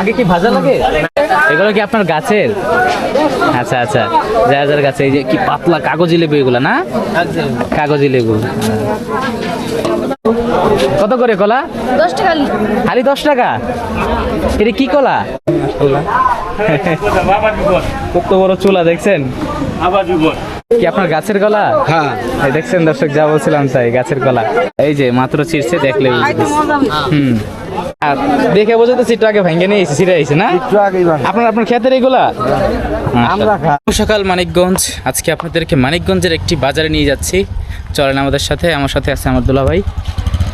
আগে কি ভাজা লাগে? এগুলো কি আপনার গাছের? আচ্ছা আচ্ছা। যার যার গাছে এই যে কি পাতলা কাগজি লেবু এগুলো না? কাগজি লেবু। কত করে কলা? দশ টাকা খালি দশ টাকা? এটা কি কলা? কত বড় চুলা দেখছেন? কি আপনার গাছের কলা হ্যাঁ। দেখছেন দর্শক যা বলছিলাম তাই গাছের কলা এই যে মাত্র চিরছে দেখলে হুম। আর দেখে বোঝা তো একটু আগে ভেঙে নিয়ে এসে ছিঁড়ে আইছে না? আপনার আপনার ক্ষেতের এগুলা সকাল মানিকগঞ্জ। আজকে আপনাদেরকে মানিকগঞ্জের একটি বাজারে নিয়ে যাচ্ছি। চলেন আমাদের সাথে আমার সাথে আছে আমার দুলা ভাই।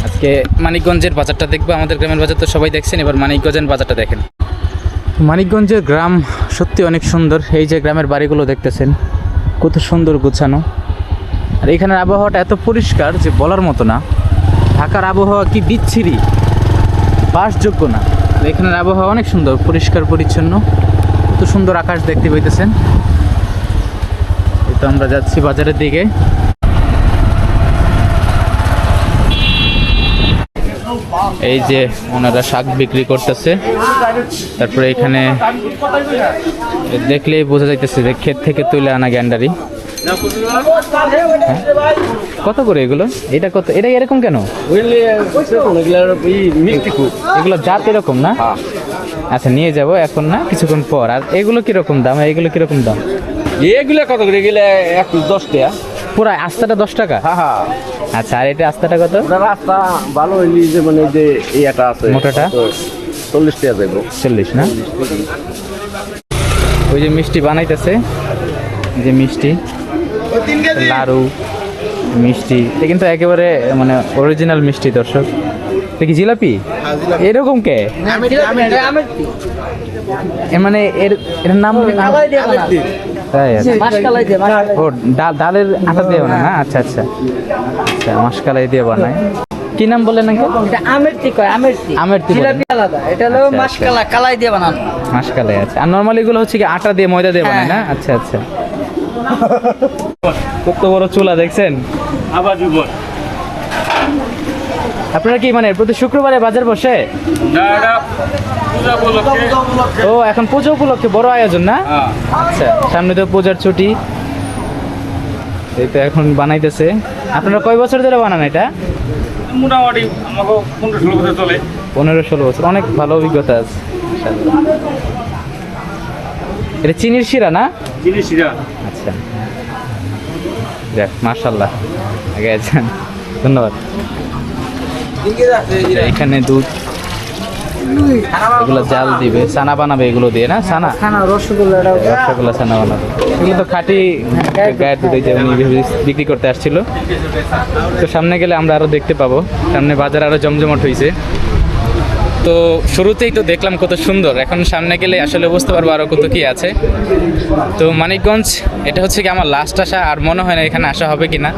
আজকে মানিকগঞ্জের বাজারটা দেখব আমাদের গ্রামের বাজার তো সবাই দেখছেন এবার মানিকগঞ্জের বাজারটা দেখেন। মানিকগঞ্জের গ্রাম সত্যি অনেক সুন্দর এই যে গ্রামের বাড়িগুলো দেখতেছেন। কত সুন্দর গোছানো। আর এখানের আবহাওয়াটা এত পরিষ্কার যে বলার মতো না। ঢাকার আবহাওয়া কি বিচ্ছিরি? বাসযোগ্য না। এখানের আবহাওয়া অনেক সুন্দর, পরিষ্কার, পরিচ্ছন্ন। কত সুন্দর আকাশ দেখতে পাইতেছেন। এই তো আমরা যাচ্ছি বাজারের দিকে। এই যে ওনারা শাক বিক্রি করতেছে। তারপরে এখানে দেখলেই বোঝা যাইতেছে যে ক্ষেত থেকে তুলে আনা গ্যান্ডারি। হ্যাঁ? কত করে এগুলো? এটা কত? এটা এরকম কেন? এগুলো জাত এরকম না? আচ্ছা নিয়ে যাব এখন না, কিছুক্ষণ পর। আর এগুলো কীরকম দাম? এগুলো কীরকম দাম? এগুলো কত করে? এগুলা এক দশ টাকা। পুরো আস্তাটা দশ টাকা? হ্যাঁ হ্যাঁ। আচ্ছা আর এটা আস্তাটা কত? রাস্তা ভালো হইলি যে মানে যে ইয়াটা আছে মোটাটা? চল্লিশ টাকা দেবো। চল্লিশ না? ওই যে মিষ্টি বানাইতেছে। যে মিষ্টি লাড়ু মিষ্টি। এটা কিন্তু একেবারে মানে অরিজিনাল মিষ্টি দর্শক। এটা কি জিলাপি? এরকম কে? মানে এর এর নাম তাই আচ্ছা। ও ডালের আটা দিয়ে বানায় না আচ্ছা আচ্ছা। আচ্ছা মাসকালাই দিয়ে বানায়। কি নাম বললেন নাকি? এটা আমেরটি কয় আমেরটি আমেরটি জিলাপি আলাদা এটা হলো আচ্ছা, আচ্ছা। মাসকালা কালাই দিয়ে বানানো। মাসকালাই আছে আর নর্মালি এগুলো হচ্ছে কি আটা দিয়ে ময়দা দিয়ে বানায় না? আচ্ছা আচ্ছা। কত বড় চুলা দেখছেন? আবার জীবন আপনারা কি মানে প্রতি শুক্রবারে বাজার বসে? ও এখন পুজো উপলক্ষে বড় আয়োজন না? আচ্ছা সামনে তো পূজার ছুটি। এই তো এখন বানাইতেছে। আপনারা কয় বছর ধরে বানান এটা? মোটামুটি আমাকে পনেরো ষোলো বছর চলে। পনেরো ষোলো বছর অনেক ভালো অভিজ্ঞতা আছে। এটা চিনির শিরা না? আচ্ছা। যাক মার্শাল্লাহ আগে আছেন। ধন্যবাদ। এখানে দুধ এগুলো জাল দিবে। সানা বানাবে এগুলো দিয়ে না? সানা রসগোল্লা রসগোল্লা ছানা বানাবে। এগুলো তো খাঁটি গায়ের দুধ এই যে উনি বিক্রি করতে আসছিল। তো সামনে গেলে আমরা আরও দেখতে পাবো। সামনে বাজার আরও জমজমট হয়েছে তো শুরুতেই তো দেখলাম কত সুন্দর। এখন সামনে গেলে আসলে বুঝতে পারব আরও কত কি আছে। তো মানিকগঞ্জ এটা হচ্ছে কি আমার লাস্ট আসা আর মনে হয় না এখানে আসা হবে কি না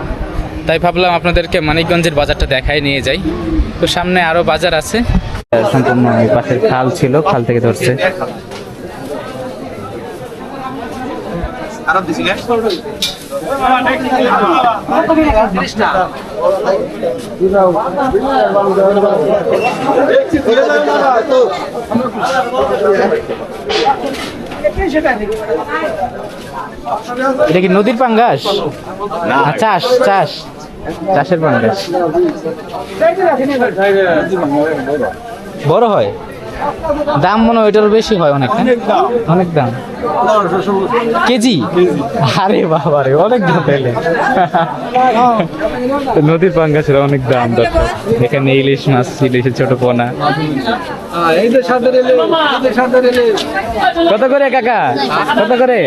তাই ভাবলাম আপনাদেরকে মানিকগঞ্জের বাজারটা দেখাই নিয়ে যাই। তো সামনে আরও বাজার আছে। সম্পূর্ণ এই পাশের খাল ছিল খাল থেকে ধরছে। এটা কি নদীর পাঙ্গাস? না। চাষ চাষ। চাষের পাঙ্গাস বড় হয়? দাম মনে হয় ওইটার বেশি হয় অনেক? অনেক দাম। কেজি? আরে বাবা রে অনেক দাম পেলে নদীর পাঙ্গাসের অনেক দাম দরকার এখানে ইলিশ মাছ ইলিশের ছোট পোনা। কত করে কাকা? কত করে?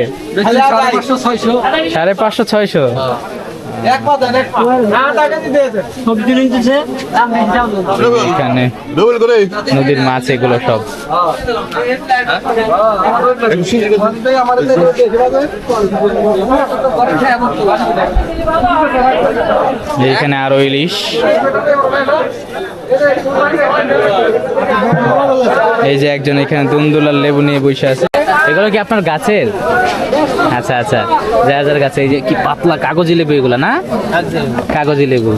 সাড়ে পাঁচশো ছয়শো। নদীর মাছ এগুলো সব। এখানে আরও ইলিশ। এই যে একজন এখানে দুন্দুলার লেবু নিয়ে বসে আছে। এগুলো কি আপনার গাছের? আচ্ছা আচ্ছা। যার যার গাছে এই যে কি পাতলা কাগজি লেবু এগুলো না? কাগজি লেবু।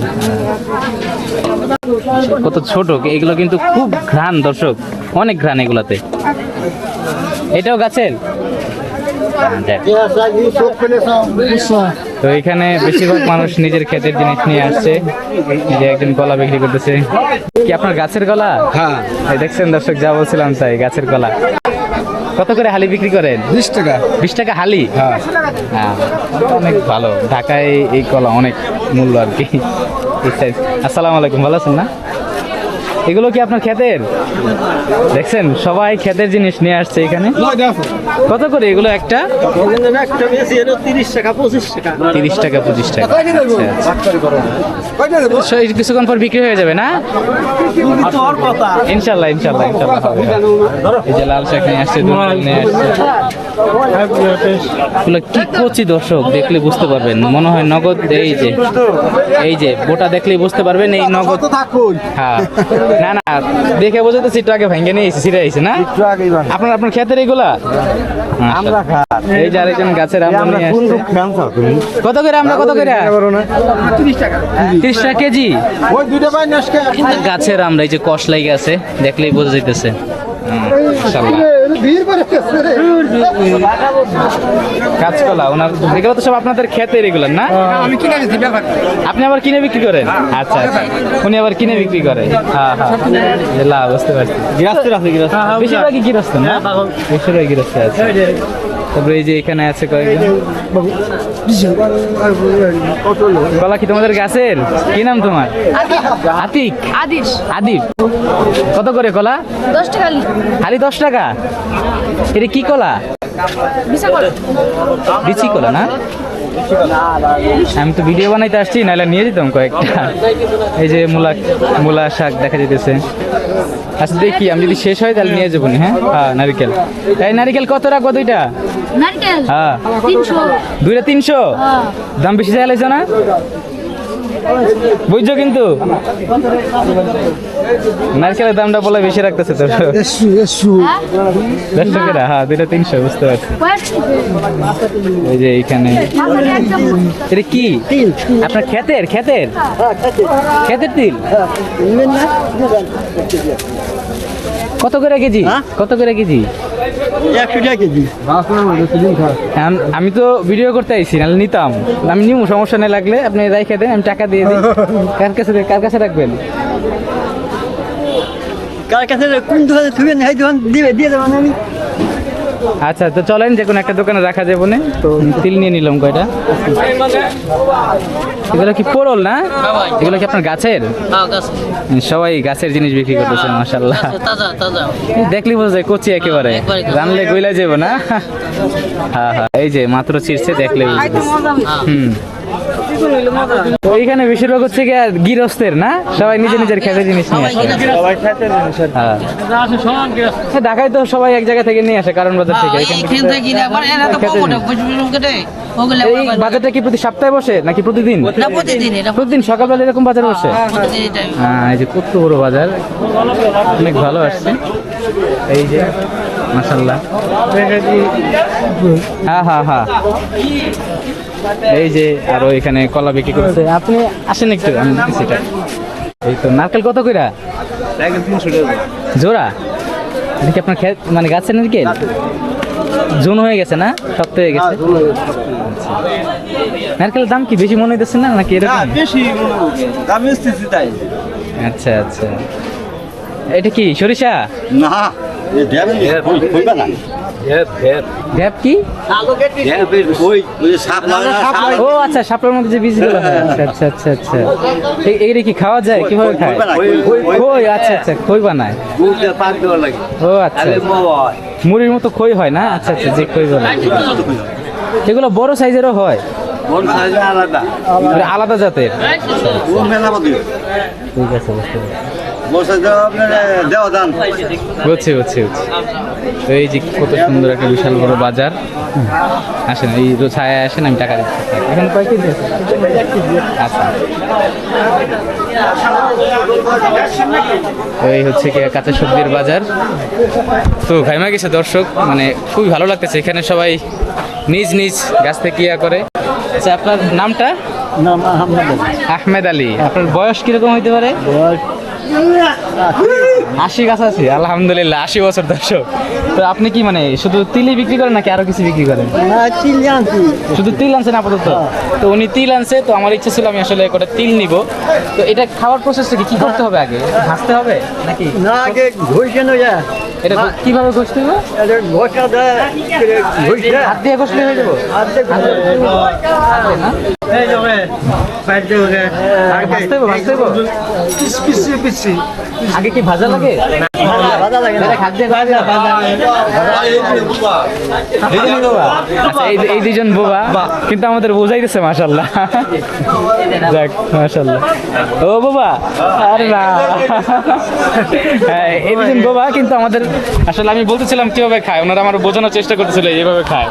কত ছোট এগুলো কিন্তু খুব ঘ্রাণ দর্শক অনেক ঘ্রাণ এগুলাতে। এটাও গাছের? তো এখানে বেশিরভাগ মানুষ নিজের ক্ষেতের জিনিস নিয়ে আসছে যে একজন কলা বিক্রি করতেছে। কি আপনার গাছের কলা হ্যাঁ। দেখছেন দর্শক যা বলছিলাম তাই গাছের কলা কত করে হালি বিক্রি করেন? বিশ টাকা। বিশ টাকা হালি? হ্যাঁ। হ্যাঁ অনেক ভালো। ঢাকায় এই কলা অনেক মূল্য আর কি। আসসালামু আলাইকুম ভালো আছেন না? এগুলো কি আপনার ক্ষেতের? দেখছেন সবাই ক্ষেতের জিনিস নিয়ে আসছে এখানে। কত করে এগুলো একটা? তিরিশ টাকা পঁচিশ টাকা। তিরিশ টাকা পঁচিশ টাকা আচ্ছা, কিছুক্ষণ পর বিক্রি হয়ে যাবে না? ইনশাল্লাহ ইনশাল্লাহ ইনশাল্লাহ এই যে লাল শাক নিয়ে আসছে নিয়ে আসছে। কি কচি দর্শক দেখলে বুঝতে পারবেন। মনে হয় নগদ এই যে এই যে বোটা দেখলেই বুঝতে পারবেন এই নগদ। হ্যাঁ। না না দেখে বোঝাতে সিটটা আগে ভেঙে নিয়ে এসে না আইছে না? আপনার আপনার ক্ষেতের এগুলা? আমরা এই যে আরেকজন গাছের আমরা নিয়ে কত করে আমরা কত করে? তিরিশ টাকা কেজি? ওই দুইটা ভাই গাছের আমরা এই যে কষ লাগে আছে দেখলেই বোঝা যাইতেছে। কাঁচকলা ওনার এগুলো তো সব আপনাদের খেতের এগুলো না? আমি কিনে নিচ্ছি আপনি আবার কিনে বিক্রি করেন? আচ্ছা আচ্ছা। উনি আবার কিনে বিক্রি করে। হ্যাঁ হ্যাঁ। বুঝতে পারছি। গৃহস্থের আছে গৃহস্থ? বেশিরভাগই গৃহস্থ না? বেশিরভাগই গৃহস্থ আছে। তারপরে এই যে এখানে আছে কয়েকজন। কলা কি তোমাদের গাছের? কি নাম তোমার? আতিক। আদিস আদিব কত করে কলা? দশ টাকা। খালি দশ টাকা? এটা কি কলা? বিচি কলা। না? আমি তো ভিডিও বানাইতে আসছি নাহলে নিয়ে যেতাম কয়েকটা। এই যে মূলা মূলা শাক দেখা যেতেছে আচ্ছা দেখি আমি যদি শেষ হয় তাহলে নিয়ে যাব নি, হ্যাঁ? হ্যাঁ নারিকেল। এই নারিকেল কত রাখব দুইটা? নারকেল? হ্যাঁ। দুইটা তিনশো? হ্যাঁ। দাম বেশি চাইলেছ না? বুঝছ কিন্তু? নারকেলের দামটা বলে বেশি রাখতেছে তো। এসু এসু। হ্যাঁ দশ টাকা হ্যাঁ দুইটা তিনশো বুঝতে পারছি। এই যে এইখানে। এটা কি? আপনার ক্ষেতের ক্ষেতের? ক্ষেতের। তিল? কত করে কেজি? কত করে কেজি? আমি তো ভিডিও করতে আইছি নাহলে নিতাম। আমি নিবো সমস্যা নেই লাগলে আপনি রেখে দেন আমি টাকা দিয়ে দিই। কার কাছে কার কাছে রাখবেন? কার কাছে কোন দোকানে থুবেন এই দোকান দিবে দিয়ে দেবেন আমি। আচ্ছা তো চলেন যে কোনো একটা দোকানে রাখা যাবে না। তো তিল নিয়ে নিলাম কয়টা? এগুলো কি পোড়ল না? এগুলো কি আপনার গাছের? সবাই গাছের জিনিস বিক্রি করতেছে মাসাল্লাহ দেখলি বোঝা যায় কচি একেবারে। জানলে গইলা যাব না? হ্যাঁ হ্যাঁ এই যে মাত্র চিরছে দেখলে। হুম। ওইখানে বেশিরভাগ হচ্ছে গিয়ে গৃহস্থের না? সবাই নিজের নিজের খেতে জিনিস নিয়ে আসে। হ্যাঁ। হ্যাঁ, ঢাকায় তো সবাই এক জায়গা থেকে নিয়ে আসে কারণ বাজার থেকে। ওগুলো এই বাজারটা কি প্রতি সপ্তাহে বসে নাকি প্রতিদিন? প্রতিদিন সকালবেলা এরকম বাজার বসে? হ্যাঁ এই যে কত বড় বাজার। অনেক ভালো আসছে। এই যে মাসাল্লাহ হ্যাঁ হ্যাঁ হ্যাঁ। এই যে আরও এখানে কলা বিক্রি করছে। আপনি আসেন একটু আমি দিচ্ছি এই তো নারকেল কত কইরা? জোড়া? কি আপনার ক্ষেত মানে গাছের নারকেল? জুন হয়ে গেছে না? সপ্তাহ হয়ে গেছে। নারকেলের দাম কি বেশি মনে হইতেছে না নাকি এরকম? বেশি দামি তাই। আচ্ছা আচ্ছা। এটা কি সরিষা? না। এ দেবে কইবা না ভ্যাপ কি? দেবে কই ওই সাপ লাগে না সাপ ও আচ্ছা সাপের মধ্যে যে বীজগুলো হয়। আচ্ছা আচ্ছা আচ্ছা আচ্ছা। এই- এইটা কি খাওয়া যায়? কীভাবে খায়? খই আচ্ছা আচ্ছা খই বানায়। ও আচ্ছা। মুড়ির মতো খই হয় না? আচ্ছা আচ্ছা যে খই বানায়। এগুলো বড় সাইজেরও হয়? আলাদা। আলাদা জাতের। ঠিক আছে বুঝতে পারছি। বুঝছি বুঝছি বুঝছি। তো এই যে কত সুন্দর একটা বিশাল বড় বাজার। আসেন এই রো- ছায়া আসেন আমি টাকা দিচ্ছি। এখানে কয় কেজি আচ্ছা। এই হচ্ছে কি কাঁচা সবজির বাজার। তো ঘাইমা গেছে দর্শক মানে খুবই ভালো লাগতেছে। এখানে সবাই নিজ নিজ গাছ থেকে ইয়া করে। আচ্ছা আপনার নামটা? নাম আহমদ আহমেদ আলী। আপনার বয়স কীরকম হইতে পারে? বয়স আশি গাছ আছে আলহামদুলিল্লাহ আশি বছর দর্শক। তো আপনি কি মানে শুধু তিলই বিক্রি করেন নাকি আরও কিছু বিক্রি করেন? শুধু তিল আনছেন আপাতত? তো উনি তিল আনছে তো আমার ইচ্ছা ছিল আমি আসলে করে তিল নিব। তো এটা খাওয়ার প্রসেসটা কি কি করতে হবে আগে? ভাজতে হবে নাকি? না আগে ঘষে নয়া এটা কীভাবে ঘষতে হবে? ঘষা দেয় ঘষে হাত দিয়ে ঘষলে হয়ে যাব। হাত দিয়ে না? এই যাবে আগে কি ভাজা লাগে? আচ্ছা এই দুজন বোবা। কিন্তু আমাদের বোঝাইতেছে মাশাল্লাহ যাক মাশাল্লাহ ও বাবা আরে না। হ্যাঁ এই দুজন বোবা কিন্তু আমাদের আসলে আমি বলতেছিলাম কীভাবে খায়। ওনারা আমার বোঝানোর চেষ্টা করতেছিল এইভাবে খায়।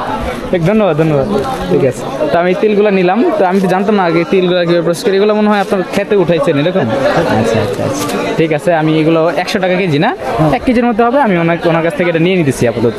ঠিক ধন্যবাদ ধন্যবাদ। ঠিক আছে। তো আমি তিলগুলো নিলাম। তো আমি তো জানতাম না আগে তিলগুলো কীভাবে প্রসেস করি এগুলো মনে হয় আপনার খেতে উঠাইছেন এরকম? আচ্ছা আচ্ছা আচ্ছা। ঠিক আছে আমি এগুলো একশো টাকা কেজি না এক কেজির মধ্যে হবে আমি ওনার ওনার কাছ থেকে এটা নিয়ে নিতেছি আপাতত।